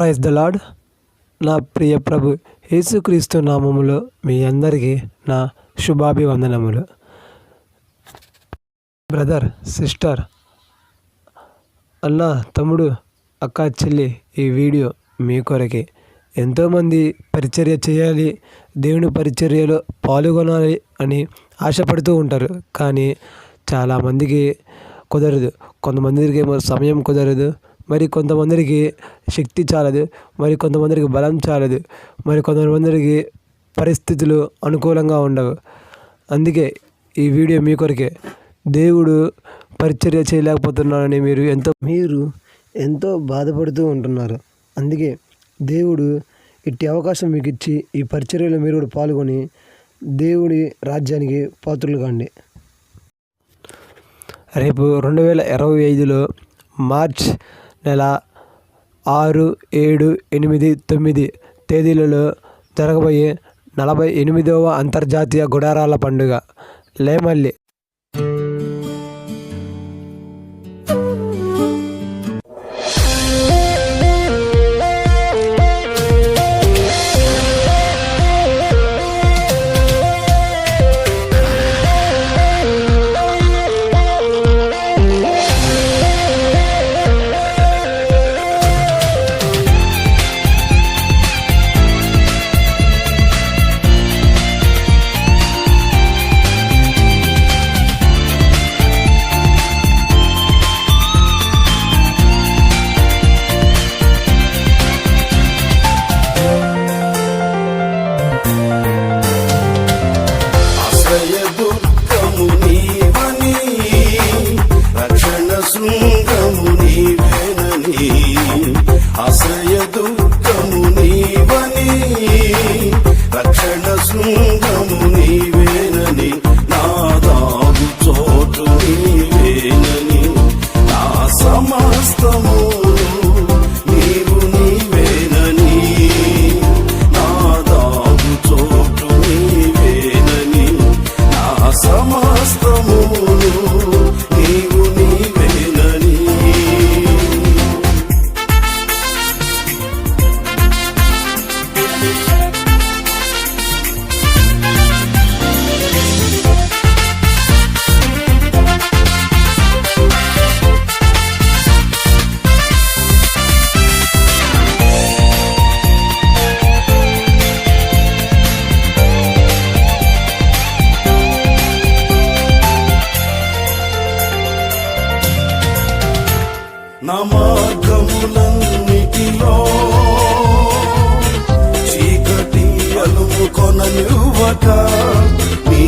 Praise the lord నా ప్రియ ప్రభు యేసుక్రీస్తు నామములో మీ అందరికీ నా శుభాభివందనములు. బ్రదర్ సిస్టర్ అన్న తమ్ముడు అక్క చెల్లి ఈ వీడియో మీ కొరకే. ఎంతోమంది పరిచర్య చేయాలి దేవుని పరిచర్యలో పాల్గొనాలి అని ఆశపడుతూ ఉంటారు. కానీ చాలామందికి కుదరదు. కొంతమందికి ఏమో సమయం కుదరదు. మరి కొంతమందికి శక్తి చాలదు మరి కొంతమందికి బలం చాలదు మరి కొంతమందికి పరిస్థితులు అనుకూలంగా ఉండవు. అందుకే ఈ వీడియో మీ కొరకే. దేవుడు పరిచర్య చేయలేకపోతున్నానని మీరు ఎంతో మీరు ఎంతో బాధపడుతూ ఉంటున్నారు. అందుకే దేవుడు ఇట్టి అవకాశం మీకు ఇచ్చి ఈ పరిచర్యలో మీరు కూడా పాల్గొని దేవుడి రాజ్యానికి పాత్రలు కాండి. రేపు రెండు వేల ఇరవై ఐదులో మార్చ్ నెల ఆరు ఏడు ఎనిమిది తొమ్మిది తేదీలలో జరగబోయే నలభై ఎనిమిదవ అంతర్జాతీయ గుడారాల పండుగ లేమల్లి простому నా మార్గములన్నిటిలో చీకటి అలుము కొననివ్వక నీ